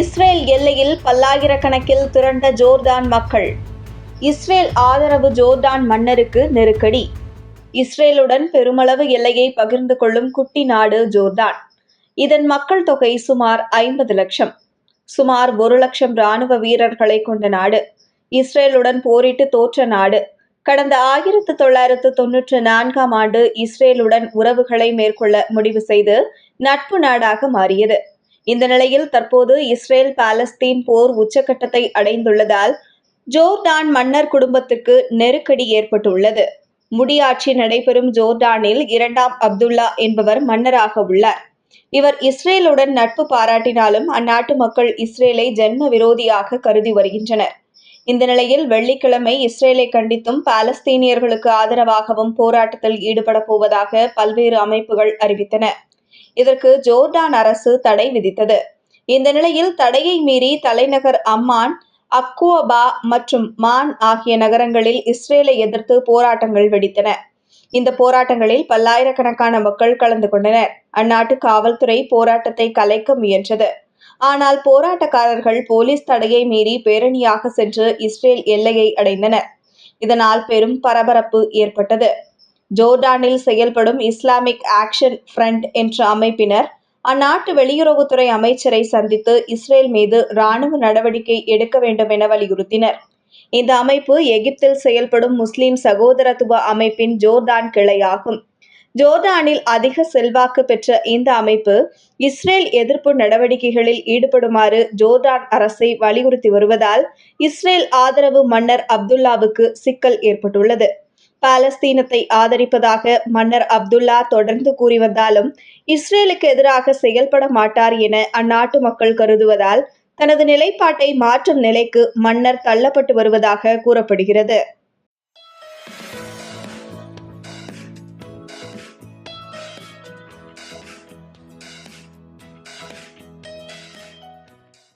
Israel எல்லையில் பல்லாயிரக்கணக்கில் திரண்ட ஜோர்தான் மக்கள். இஸ்ரேல் ஆதரவு ஜோர்டான் மன்னருக்கு நெருக்கடி. இஸ்ரேலுடன் பெருமளவு எல்லையை பகிர்ந்து கொள்ளும் குட்டி நாடு ஜோர்டான். இதன் மக்கள் தொகை சுமார் ஐம்பது லட்சம். சுமார் ஒரு லட்சம் ராணுவ வீரர்களை கொண்ட நாடு. இஸ்ரேலுடன் போரிட்டு தோற்ற நாடு. கடந்த ஆயிரத்து தொள்ளாயிரத்து தொன்னூற்று நான்காம் ஆண்டு இஸ்ரேலுடன் உறவுகளை மேற்கொள்ள முடிவு செய்து நட்பு நாடாக மாறியது. இந்த நிலையில் தற்போது இஸ்ரேல் பாலஸ்தீன் போர் உச்சக்கட்டத்தை அடைந்துள்ளதால் ஜோர்டான் மன்னர் குடும்பத்திற்கு நெருக்கடி ஏற்பட்டுள்ளது. முடியாட்சி நடைபெறும் ஜோர்டானில் இரண்டாம் அப்துல்லா என்பவர் மன்னராக உள்ளார். இவர் இஸ்ரேலுடன் நட்பு பாராட்டினாலும் அந்நாட்டு மக்கள் இஸ்ரேலை ஜென்ம விரோதியாக கருதி வருகின்றனர். இந்த நிலையில் வெள்ளிக்கிழமை இஸ்ரேலை கண்டித்தும் பாலஸ்தீனியர்களுக்கு ஆதரவாகவும் போராட்டத்தில் ஈடுபட போவதாக பல்வேறு அமைப்புகள் அறிவித்தன. இதற்கு ஜோர்டான் அரசு தடை விதித்தது. இந்த நிலையில் தடையை மீறி தலைநகர் அம்மான் அக்குவபா மற்றும் மான் ஆகிய நகரங்களில் இஸ்ரேலை எதிர்த்து போராட்டங்கள் வெடித்தன. இந்த போராட்டங்களில் பல்லாயிரக்கணக்கான மக்கள் கலந்து கொண்டனர். அந்நாட்டு காவல்துறை போராட்டத்தை கலைக்க முயன்றது. ஆனால் போராட்டக்காரர்கள் போலீஸ் தடையை மீறி பேரணியாக சென்று இஸ்ரேல் எல்லையை அடைந்தனர். இதனால் பெரும் பரபரப்பு ஏற்பட்டது. ஜோர்டானில் செயல்படும் இஸ்லாமிக் ஆக்ஷன் ஃப்ரண்ட் என்ற அமைப்பினர் அந்நாட்டு வெளியுறவுத்துறை அமைச்சரை சந்தித்து இஸ்ரேல் மீது இராணுவ நடவடிக்கை எடுக்க வேண்டும் என வலியுறுத்தினர். இந்த அமைப்பு எகிப்தில் செயல்படும் முஸ்லிம் சகோதரத்துவ அமைப்பின் ஜோர்டான் கிளையாகும். ஜோர்டானில் அதிக செல்வாக்கு பெற்ற இந்த அமைப்பு இஸ்ரேல் எதிர்ப்பு நடவடிக்கைகளில் ஈடுபடுமாறு ஜோர்டான் அரசை வலியுறுத்தி வருவதால் இஸ்ரேல் ஆதரவு மன்னர் அப்துல்லாவுக்கு சிக்கல் ஏற்பட்டுள்ளது. பாலஸ்தீனத்தை ஆதரிப்பதாக மன்னர் அப்துல்லா தொடர்ந்து கூறி வந்தாலும் இஸ்ரேலுக்கு எதிராக செயல்பட மாட்டார் என அந்நாட்டு மக்கள் கருதுவதால் தனது நிலைப்பாட்டை மாற்றும் நிலைக்கு மன்னர் தள்ளப்பட்டு வருவதாக கூறப்படுகிறது.